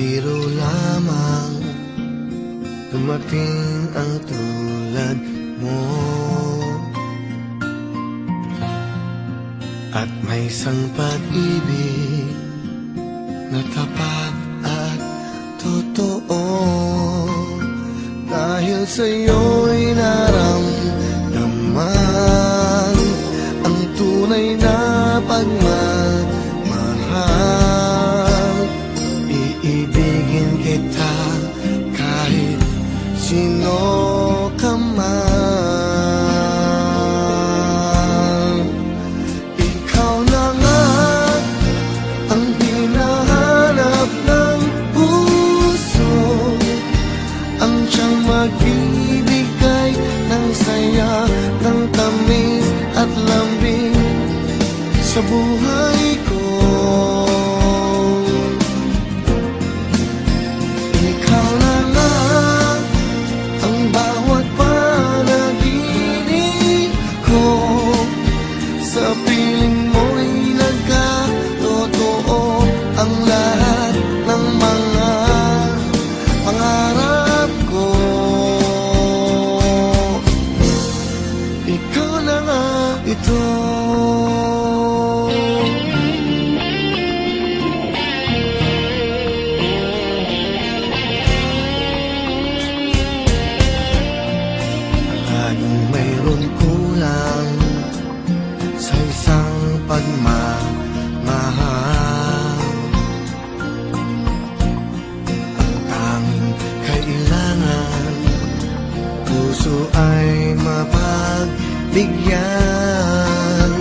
Biro lamang. Dumating ang tulad mo. At may isang pag-ibig Na tapat at totoo. Dahil sa'yo'y naramdaman Ang tunay na pagmamahal gaano kamal Ikaw na nga ang hinahanap ng puso. Ang siyang magbibigay ng saya, ng tamis at lambing sa buhay. bigyan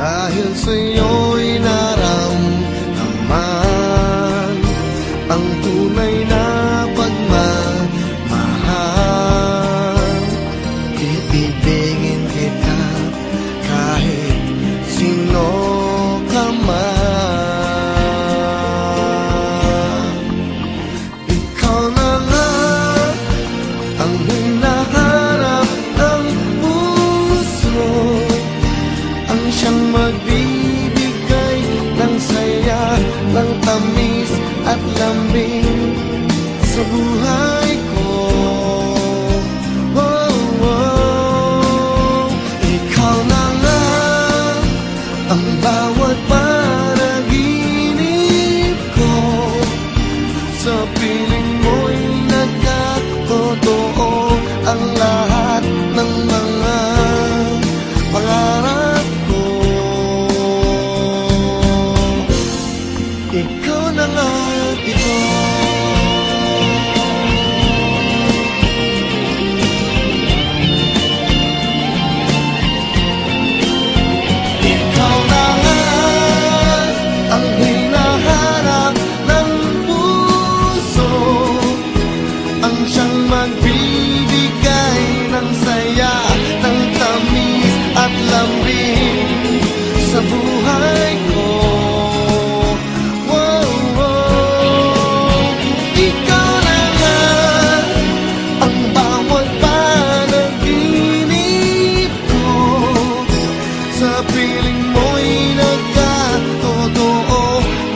Dahil sa sa'yo'y naramdaman. Ang tunay na Samping sebuah.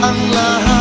Anglahan